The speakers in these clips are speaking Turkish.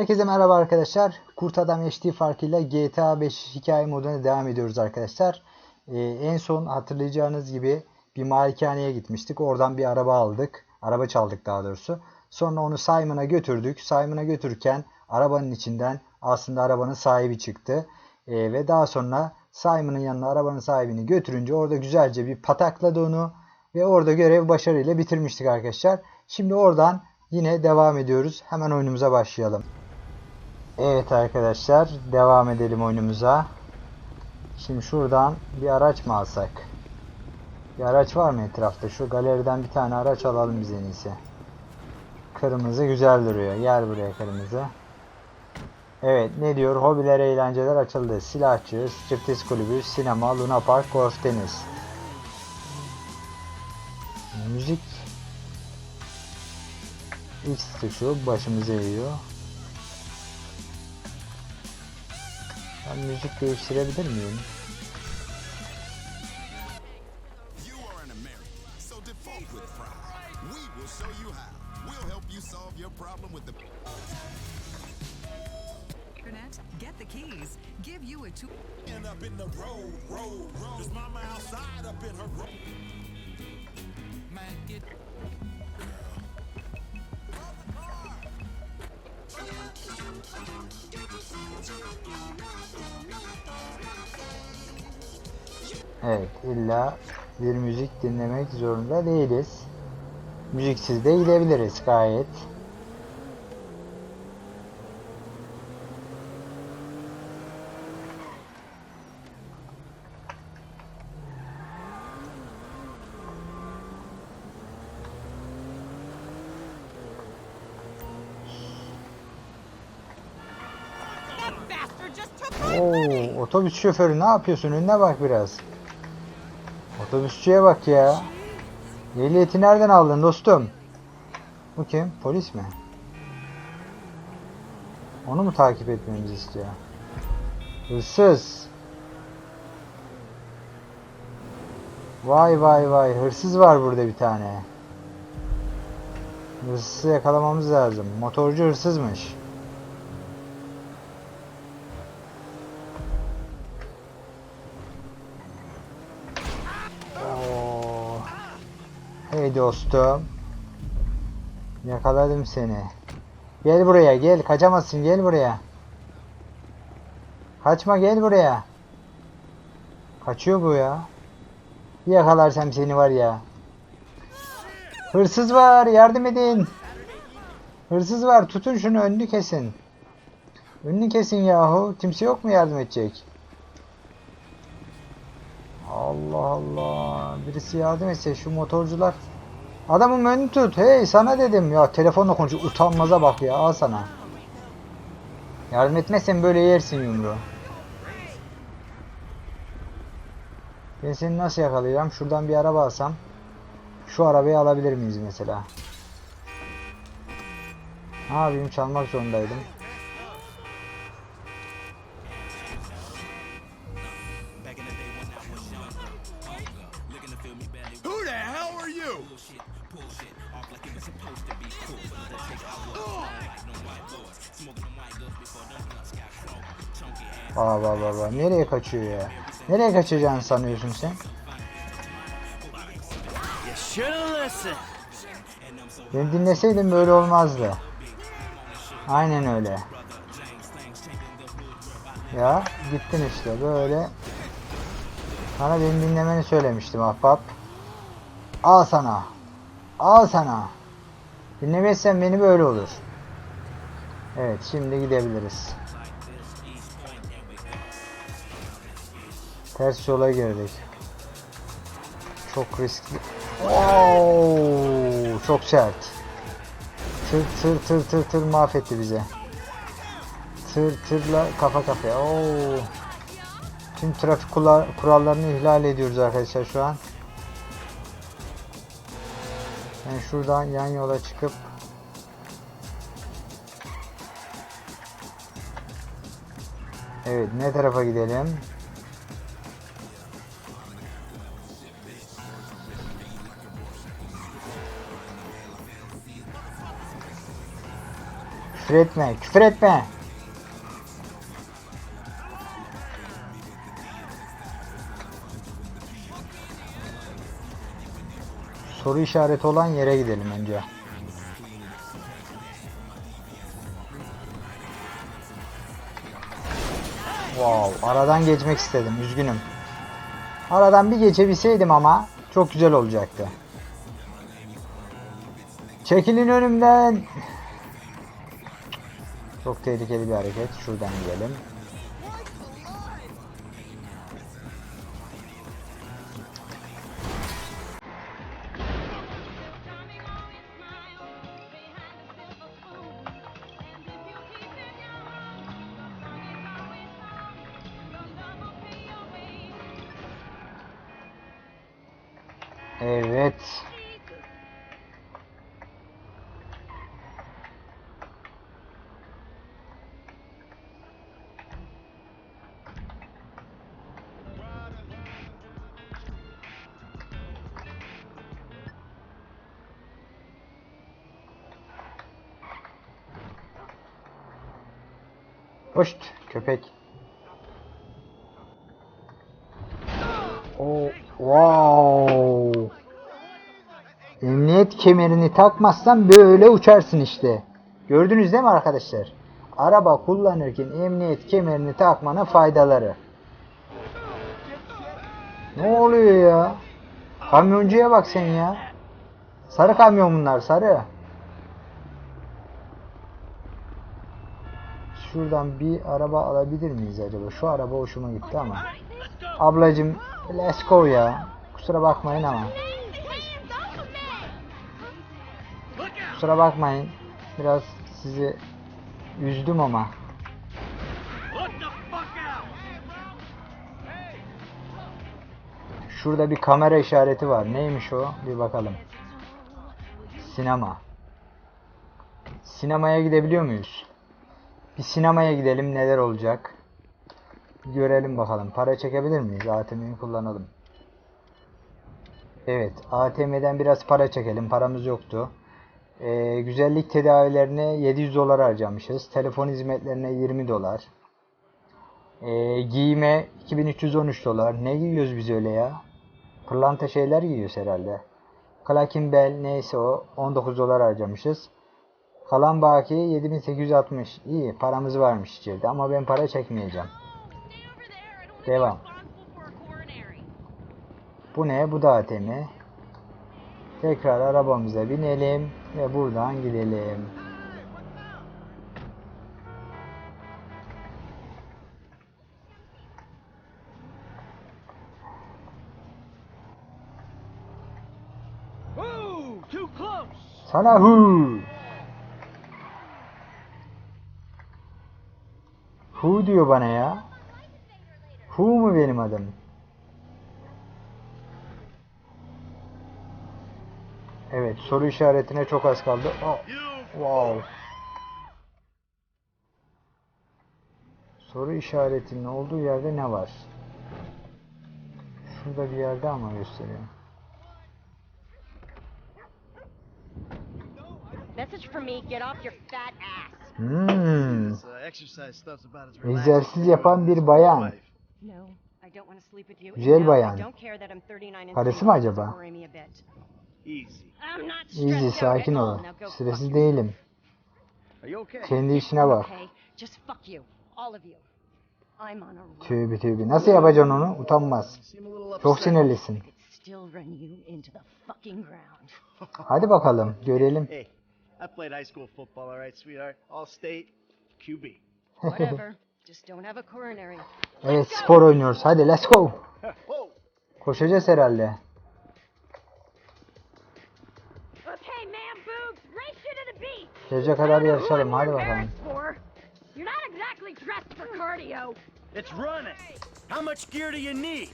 Herkese merhaba arkadaşlar. Kurt Adam HD farkıyla GTA 5 hikaye moduna devam ediyoruz arkadaşlar. Ee, en son hatırlayacağınız gibi bir malikaneye gitmiştik. Oradan bir araba aldık. Araba çaldık daha doğrusu. Sonra onu Simon'a götürdük. Simon'a götürürken arabanın içinden aslında arabanın sahibi çıktı. Ee, ve daha sonra Simon'ın yanına arabanın sahibini götürünce orada güzelce bir patakladı onu. Ve orada görev başarıyla bitirmiştik arkadaşlar. Şimdi oradan yine devam ediyoruz. Hemen oyunumuza başlayalım. Evet arkadaşlar devam edelim oyunumuza. Şimdi şuradan bir araç mı alsak? Bir araç var mı etrafta? Şu galeriden bir tane araç alalım biz en iyisi. Kırmızı güzel duruyor. Yer buraya kırmızı. Evet ne diyor? Hobiler, eğlenceler açıldı. Silahçı, striptiz kulübü, sinema, luna park, golf, tenis. Müzik X tuşu başımıza eğiyor. Problem with the Internet, get the keys. Give you a two. end up in the road, road, road. There's mama outside up in her road. Man, get Evet illa bir müzik dinlemek zorunda değiliz. Müziksiz de gidebiliriz gayet. Oo, otobüs şoförü ne yapıyorsun? Önüne bak biraz. Otobüsçüye bak ya. Ehliyeti nereden aldın dostum? Bu kim? Polis mi? Onu mu takip etmemizi istiyor? Hırsız. Vay vay vay. Hırsız var burada bir tane. Hırsızı yakalamamız lazım. Motorcu hırsızmış. Dostum. Yakaladım seni. Gel buraya gel. Kaçamazsın gel buraya. Kaçma gel buraya. Kaçıyor bu ya. Bir yakalarsam seni var ya. Hırsız var yardım edin. Hırsız var tutun şunu önünü kesin. Önünü kesin yahu. Kimse yok mu yardım edecek? Allah Allah. Birisi yardım etse şu motorcular. Adamın önünü tut. Hey sana dedim. Ya telefonla konuşuyor. Utanmaza bak ya. Al sana. Yardım etmezsen böyle yersin yumruğu. Ben seni nasıl yakalayacağım? Şuradan bir araba alsam. Şu arabayı alabilir miyiz mesela? Yapayım? Çalmak zorundaydım. Who the hell are you? Aa baba baba. Nereye kaçıyor ya? Nereye kaçacağını sanıyorsun sen? Beni dinleseydin böyle olmazdı. Aynen öyle. Ya gittin işte böyle. Sana beni dinlemeni söylemiştim ahbap. Al sana. Al sana. Dinlemezsen beni böyle olur. Evet şimdi gidebiliriz. Ters yola girdik. Çok riskli. Oo, çok sert. Tır tır tır tır tır mahvetti bize. Tır tırla kafa kafaya. Oo. Tüm trafik kurallarını ihlal ediyoruz arkadaşlar şu an. Şuradan yan yola çıkıp Evet ne tarafa gidelim? Küfür etme, küfür etme. Soru işareti olan yere gidelim önce. Wow, aradan geçmek istedim, üzgünüm. Aradan bir geçebilseydim ama çok güzel olacaktı. Çekilin önümden. Çok tehlikeli bir hareket. Şuradan gidelim. Evet. Hoşt köpek. O wow. Emniyet kemerini takmazsan böyle uçarsın işte. Gördünüz değil mi arkadaşlar? Araba kullanırken emniyet kemerini takmanın faydaları. Ne oluyor ya? Kamyoncuya bak sen ya. Sarı kamyon bunlar sarı. Şuradan bir araba alabilir miyiz acaba? Şu araba hoşuma gitti ama. Ablacım let's go ya. Kusura bakmayın ama. Kusura bakmayın. Biraz sizi üzdüm ama. Şurada bir kamera işareti var. Neymiş o? Bir bakalım. Sinema. Sinemaya gidebiliyor muyuz? Bir sinemaya gidelim neler olacak. Görelim bakalım. Para çekebilir miyiz? ATM'yi kullanalım. Evet. ATM'den biraz para çekelim. Paramız yoktu. Ee, güzellik tedavilerine 700 dolar harcamışız. Telefon hizmetlerine 20 dolar. Ee, giyime 2313 dolar. Ne giyiyoruz biz öyle ya? Pırlanta şeyler giyiyoruz herhalde. Clakin Bell neyse o 19 dolar harcamışız. Kalan baki 7860. İyi paramız varmış içeride ama ben para çekmeyeceğim. Devam. Bu ne? Bu da ATM. Tekrar arabamıza binelim ve buradan gidelim. Sana hu. Hu diyor bana ya. Hu mu benim adım? Evet soru işaretine çok az kaldı. Oh, wow. Soru işaretinin olduğu yerde ne var? Şurada bir yerde ama gösteriyor. Message from me, get off your fat ass. Hmm. Uh, Egzersiz yapan bir bayan. Güzel bayan. I don't care that I'm 39 and Karısı mı acaba? Easy. I'm not Easy stressed out sakin ol. yourself. değilim. Are you okay? Kendi işine bak. Okay, just fuck you, all of you. I'm on a roll. Tövbe tövbe. Nasıl yapacaksın onu? Utanmaz. Çok sinirlisin. Hadi bakalım. Görelim. Hey, I played high school football, all right, sweetheart. All state, QB. Whatever. just don't have a coronary. Evet spor oynuyoruz. Hadi let's go. Whoa! Koşacağız herhalde. Gece kadar yarışalım. Hadi bakalım. You're not exactly dressed for cardio. It's running. How much gear do you need?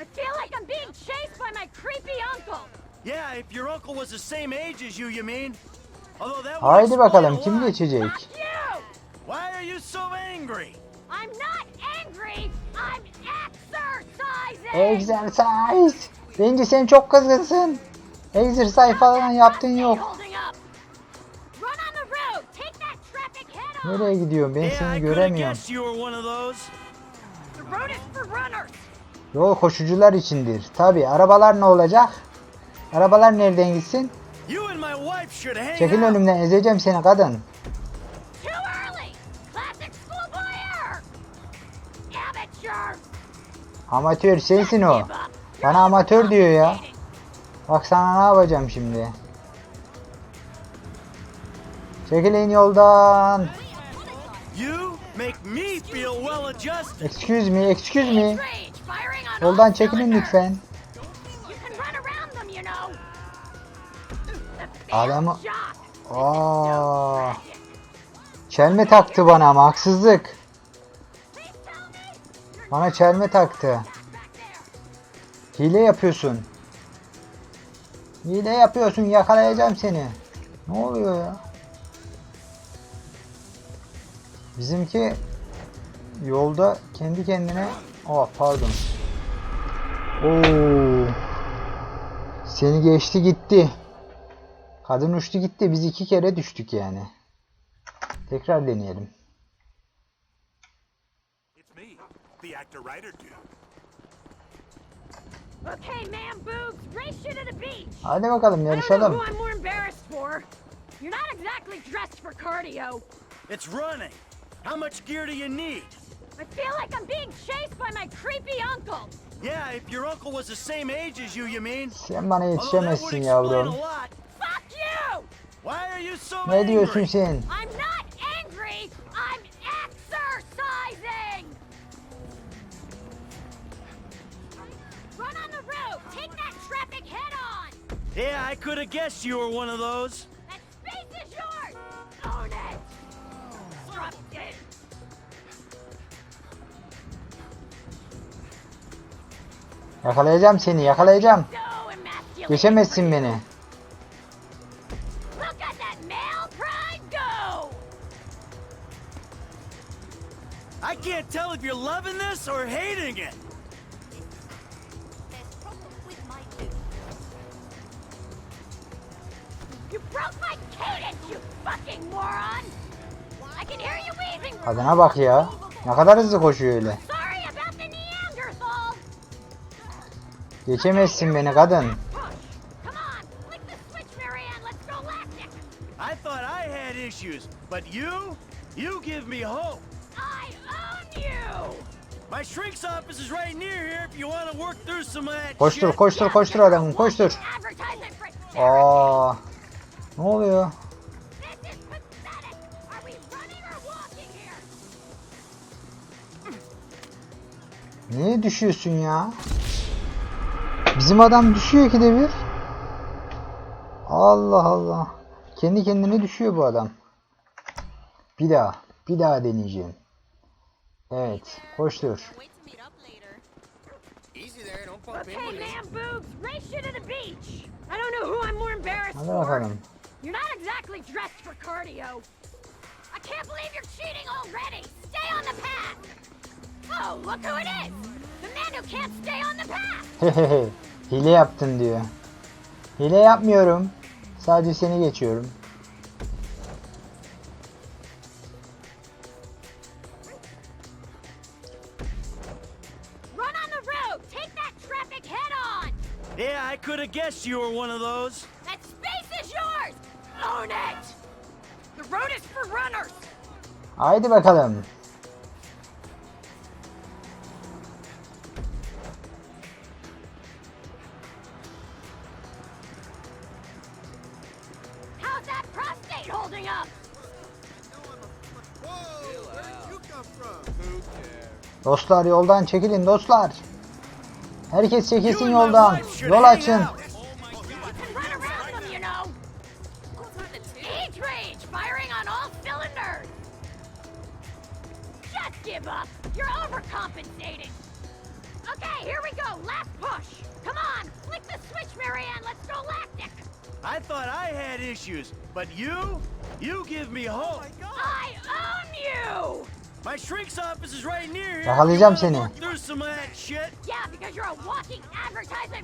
I feel like I'm being chased by my creepy uncle. Yeah, if your uncle was the same age as you, you mean? Although that Haydi bakalım kim geçecek? Why are you so angry? I'm not angry. I'm exercising. Exercise. Bence sen çok kızgınsın. Exercise falan yaptığın yok. Nereye gidiyorsun? Ben seni göremiyorum. Yol koşucular içindir. Tabi arabalar ne olacak? Arabalar nereden gitsin? Çekil önümden ezeceğim seni kadın. Amatör sensin o. Bana amatör diyor ya. Bak sana ne yapacağım şimdi. Çekilin yoldan. You make me feel well adjusted. Excuse me, excuse me. Yoldan çekilin lütfen. Adamı-. Aa, çelme taktı bana ama haksızlık. Bana çelme taktı. Hile yapıyorsun. Hile yapıyorsun yakalayacağım seni. Ne oluyor ya? Bizimki yolda kendi kendine... Oh pardon. Oo. Seni geçti gitti. Kadın uçtu gitti. Biz iki kere düştük yani. Tekrar deneyelim. It's me, the actor writer dude. Okay, man boobs, race you to the beach. Hadi bakalım I don't know yarışalım. who I'm more embarrassed for. You're not exactly dressed for cardio. It's running. How much gear do you need? I feel like I'm being chased by my creepy uncle. Yeah, if your uncle was the same age as you, you mean? Sen bana Although that would yetişemezsin yavrum. Fuck you! Why are you so Ne diyorsun angry? sen? I'm not angry. I'm exercising. Run on the road. Take that traffic head on. Yeah, I could have guessed you were one of those. Yakalayacağım seni yakalayacağım. Geçemezsin beni. I can't tell if you're loving this or hating it. You broke my cadence, you fucking moron. I can hear you wheezing. Kadına bak ya. Ne kadar hızlı koşuyor öyle. Geçemezsin beni kadın. Push. Come on, flick the switch, Marianne. Let's go lactic. I thought I had issues, but you? You give me hope. I own you. My shrink's office is right near here if you want to work through some of that Koştur koştur koştur adamım koştur. Aa. Ne oluyor? This is pathetic. Are we running or walking here? Niye düşüyorsun ya? Bizim adam düşüyor ki de bir. Allah Allah. Kendi kendine düşüyor bu adam. Bir daha. Bir daha deneyeceğim. Evet. Embarrassed Hadi bakalım. You're not exactly dressed for cardio. I can't believe you're cheating already. Stay on the path. Oh, look who it is. The man who can't stay on the path. Hehehe. Hile yaptın diyor. Hile yapmıyorum. Sadece seni geçiyorum. Run on the road. Take that traffic head on. Yeah, I could have guessed you were one of those. That space is yours. Own it. The road is for runners. Haydi bakalım. Dostlar yoldan çekilin dostlar. Herkes çekilsin yoldan. Yol açın. Okay, here we go. Last push. Come on, flick the switch, Marianne. Let's go lactic. I thought I had issues, but you? You give me hope.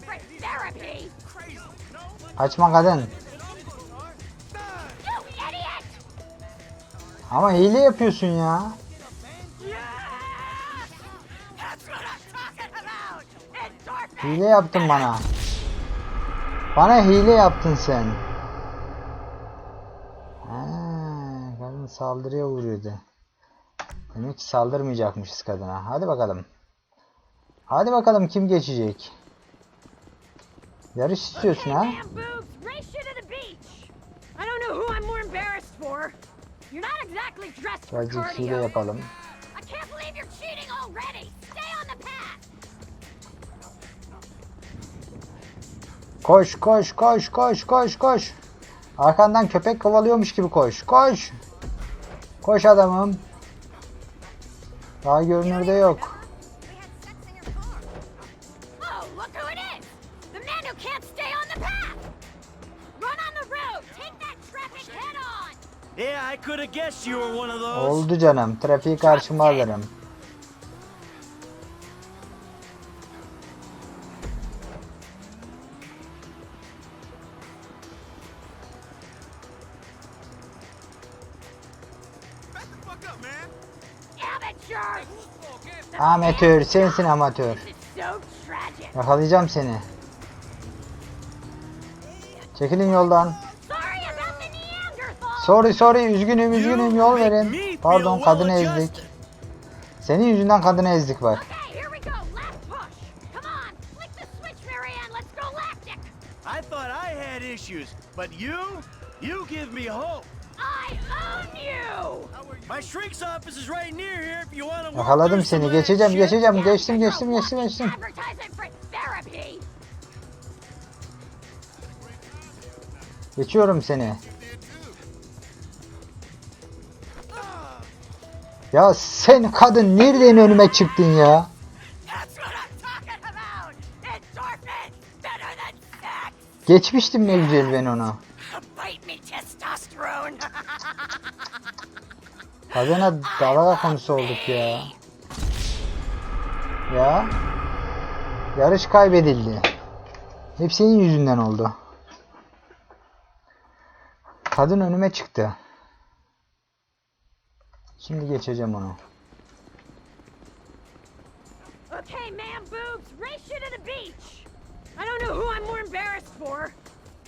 For therapy. Kaçma kadın. You idiot! Ama hile yapıyorsun ya. Hile yaptın bana. Bana hile yaptın sen. Ha, kadın saldırıya uğruyordu. Demek ki saldırmayacakmışız kadına. Hadi bakalım. Hadi bakalım kim geçecek? Yarış istiyorsun ha? Birazcık hile yapalım. Koş koş koş koş koş koş. Arkandan köpek kovalıyormuş gibi koş. Koş. Koş adamım. Daha görünürde yok. Oh, look who it is! Amatör, sensin amatör. Yakalayacağım seni. Çekilin yoldan. Sorry! Sorry üzgünüm üzgünüm yol verin. Pardon kadını ezdik. Senin yüzünden kadını ezdik bak. I thought I had issues, but you, you give me hope. Yakaladım seni. Geçeceğim geçeceğim. Geçtim geçtim geçtim geçtim. Geçiyorum seni. Ya sen kadın nereden önüme çıktın ya? Geçmiştim ne güzel ben onu. Kadına dalga konusu olduk ya. Ya. Yarış kaybedildi. Hep senin yüzünden oldu. Kadın önüme çıktı. Şimdi geçeceğim onu. okay, man boobs, race you to the beach. I don't know who I'm more embarrassed for.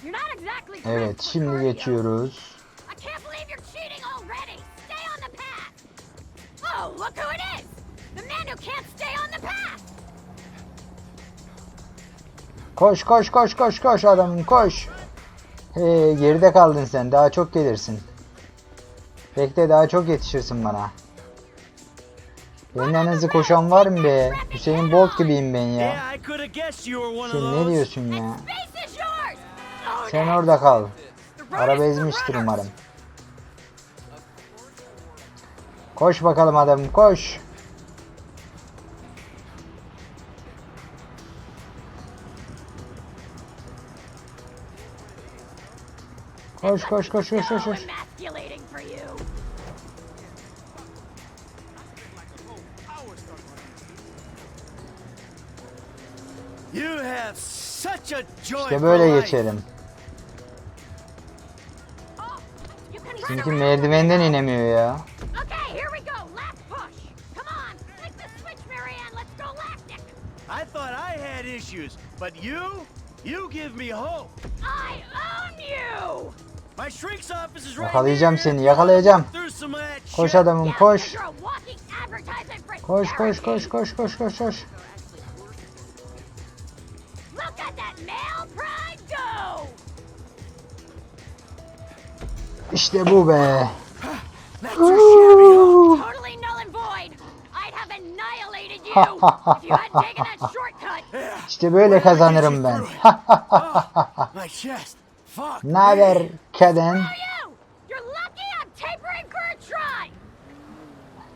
You're not exactly Evet şimdi geçiyoruz. Oh, look who it is. The man who can't stay on the path. Koş koş koş koş koş adamım koş. Hey, geride kaldın sen. Daha çok gelirsin. Bekle daha çok yetişirsin bana. Benden hızlı koşan var mı be? Hüseyin Bolt gibiyim ben ya. Sen ne diyorsun ya? Oh, Sen orada kal. Araba ezmiştir umarım. Koş bakalım adamım koş. Koş koş koş koş koş koş. İşte böyle geçelim. Çünkü merdivenden inemiyor ya. İssues, but you, you give me hope. I own you. My shrink's office is right Yakalayacağım seni, yakalayacağım. Koş adamım koş. Koş koş koş koş koş koş koş. Look at that male pride go. İşte bu be. İşte böyle kazanırım ben. Ne haber kadın?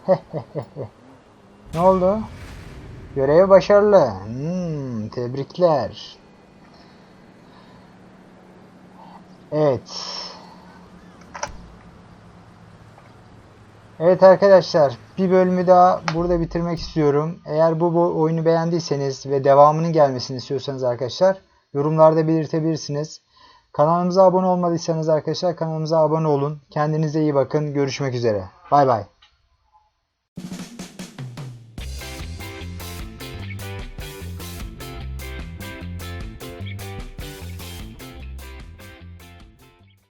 Ne oldu? Görev başarılı. Hmm, tebrikler. Evet. Evet arkadaşlar, bir bölümü daha burada bitirmek istiyorum. Eğer bu, oyunu beğendiyseniz ve devamının gelmesini istiyorsanız arkadaşlar, yorumlarda belirtebilirsiniz. Kanalımıza abone olmadıysanız arkadaşlar kanalımıza abone olun. Kendinize iyi bakın. Görüşmek üzere. Bay bay.